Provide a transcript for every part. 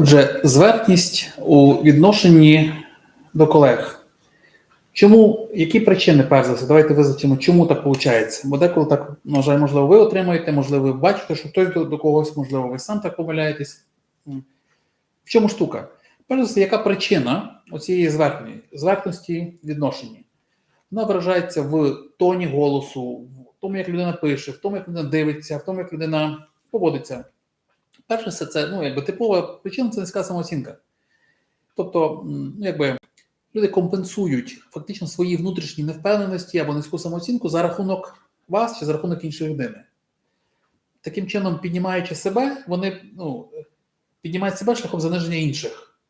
Отже, зверхність у відношенні до колег. Чому, які причини, перш за все, давайте визначимо, чому так виходить. Бо деколи так, на жаль, можливо, ви отримуєте, можливо, ви бачите, що хтось до, до когось, можливо, ви сам так помиляєтесь. В чому штука? Перш за все, яка причина оцієї зверхні, зверхності відношенні? Вона виражається в тоні голосу, в тому, як людина пише, в тому, як людина дивиться, в тому, як людина поводиться. Перше, все це ну, якби типова причина це низька самооцінка. Тобто, ну, якби люди компенсують фактично свої внутрішні невпевненості або низьку самооцінку за рахунок вас чи за рахунок іншої людини. Таким чином, піднімаючи себе, вони ну, піднімають себе шляхом заниження інших.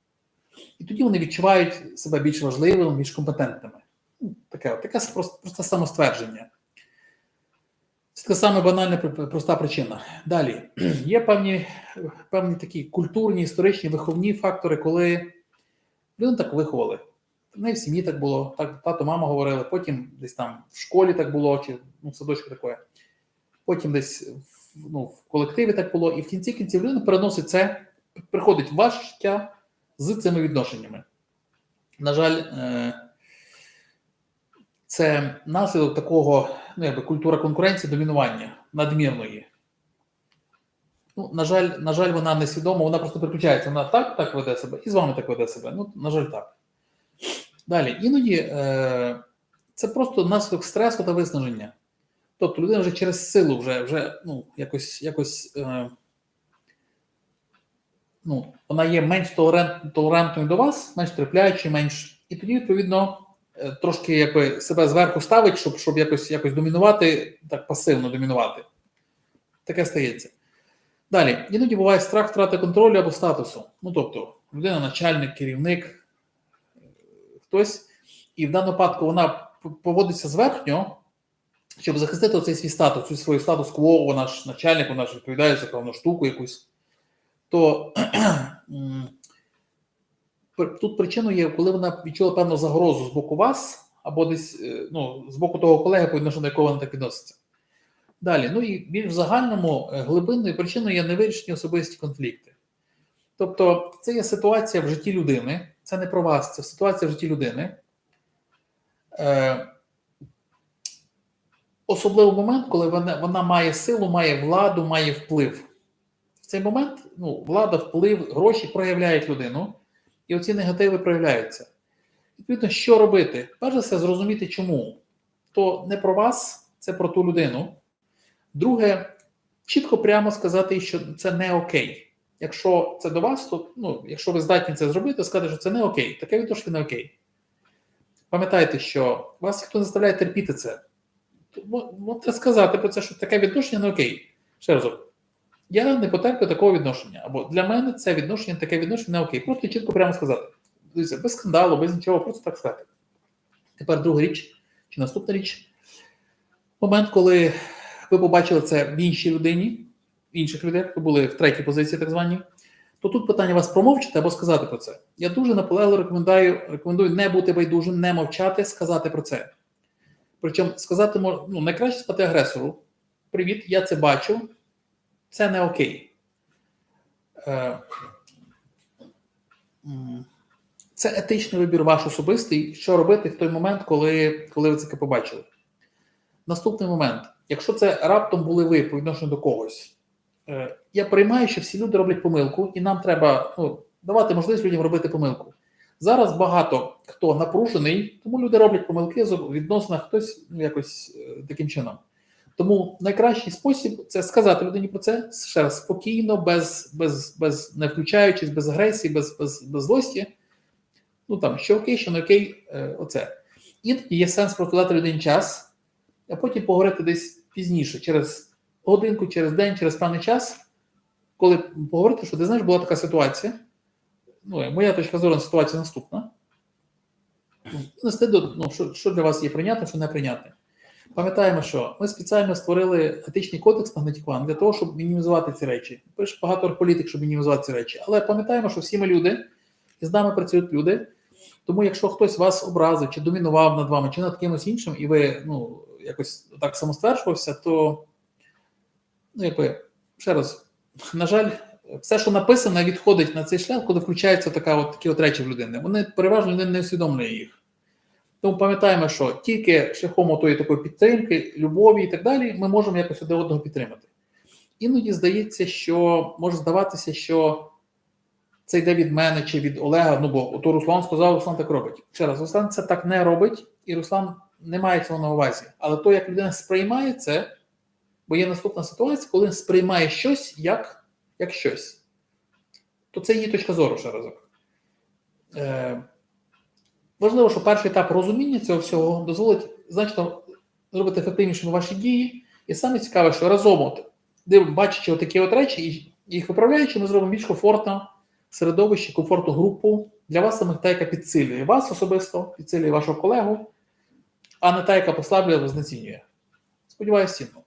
І тоді вони відчувають себе більш важливими, більш компетентними. Ну, Таке, таке просто, просто самоствердження. Це така саме банальна проста причина. Далі є певні, певні такі культурні, історичні, виховні фактори, коли людину так виховали. В неї в сім'ї так було, так тато, мама говорили, потім десь там в школі так було, чи ну, в садочку таке. Потім десь ну, в колективі так було, і в кінці кінців людина переносить це, приходить в ваше життя з цими відношеннями. На жаль, е, це наслідок такого, ну якби культура конкуренції, домінування надмірної. Ну, на жаль, на жаль, вона несвідома, вона просто переключається. Вона так, так веде себе, і з вами так веде себе. Ну, на жаль, так. Далі, іноді е, це просто наслідок стресу та виснаження. Тобто людина вже через силу вже, вже ну, якось, якось е, ну, вона є менш толерант, толерантною до вас, менш терпляючою, менш. І тоді, відповідно, трошки якби себе зверху ставить, щоб, щоб якось, якось домінувати, так пасивно домінувати. Таке стається. Далі, іноді буває страх втрати контролю або статусу. Ну, тобто, людина, начальник, керівник, е, хтось, і в даному випадку вона поводиться зверхньо, щоб захистити цей свій статус, цю свою статус-кво, ж начальник, вона ж відповідає за певну штуку якусь. То тут причиною є, коли вона відчула певну загрозу з боку вас, або десь е, ну, з боку того колеги, по відношенню до якого вона так відноситься. Далі, ну і більш в загальному е, глибинною причиною є невирішені особисті конфлікти. Тобто, це є ситуація в житті людини, це не про вас, це ситуація в житті людини. Е, особливий момент, коли вона, вона має силу, має владу, має вплив. В цей момент ну, влада, вплив, гроші проявляють людину, і оці негативи проявляються. Відповідно, що робити? Перш за все, зрозуміти, чому. То не про вас, це про ту людину. Друге, чітко прямо сказати, що це не окей. Якщо це до вас, то ну, якщо ви здатні це зробити, сказати, що це не окей, таке відношення не окей. Пам'ятайте, що вас ніхто не заставляє терпіти це. Мо- Можете сказати про це, що таке відношення не окей. Ще разок. Я не потерплю такого відношення. Або для мене це відношення, таке відношення не окей. Просто чітко прямо сказати. Без скандалу, без нічого, просто так сказати. Тепер друга річ, чи наступна річ. Момент, коли ви побачили це в іншій людині, в інших людей, ви були в третій позиції, так званій, то тут питання вас промовчати або сказати про це. Я дуже наполегливо рекомендую, рекомендую не бути байдужим, не мовчати, сказати про це. Причому сказати ну, найкраще сказати агресору: Привіт, я це бачу, це не окей. Е, це етичний вибір ваш особистий, що робити в той момент, коли, коли ви це побачили. Наступний момент. Якщо це раптом були ви по відношенню до когось, е, я приймаю, що всі люди роблять помилку, і нам треба ну, давати можливість людям робити помилку. Зараз багато хто напружений, тому люди роблять помилки з відносинах хтось ну, якось е, таким чином. Тому найкращий спосіб це сказати людині про це ще раз спокійно, без, без, без не включаючись, без агресії, без, без, без злості. Ну там що окей, що не окей, е, оце. Іноді є сенс просто дати людині час, а потім поговорити десь пізніше, через годинку, через день, через певний час, коли поговорити, що ти знаєш, була така ситуація. Ну, моя точка зору на ситуацію наступна. Нести до ну, що, що для вас є прийнятним, що не прийнятним. Пам'ятаємо, що ми спеціально створили етичний кодекс Магнетікван для того, щоб мінімізувати ці речі. Пише багато політик, щоб мінімізувати ці речі. Але пам'ятаємо, що всі ми люди, і з нами працюють люди. Тому, якщо хтось вас образив, чи домінував над вами, чи над кимось іншим, і ви ну, якось так самостверджувався, то ну, якби, ще раз, на жаль, все, що написано, відходить на цей шлях, коли включаються така от, такі от речі в людини. Вони переважно людина не усвідомлює їх. Тому пам'ятаємо, що тільки шляхом тої такої підтримки, любові і так далі, ми можемо якось один одного підтримати. Іноді здається, що може здаватися, що це йде від мене чи від Олега. Ну бо ото Руслан сказав, Руслан так робить. Ще раз, Руслан це так не робить, і Руслан не має цього на увазі. Але то, як людина сприймає це, бо є наступна ситуація, коли він сприймає щось як, як щось, то це її точка зору ще разок. Е, важливо, що перший етап розуміння цього всього дозволить значно зробити ефективнішими ваші дії. І саме цікаве, що разом, от, бачачи такі от речі, і їх виправляючи, ми зробимо більш комфортне середовище, комфортну групу для вас самих та, яка підсилює вас особисто, підсилює вашого колегу, а не та, яка послаблює знецінює. Сподіваюся, цінно.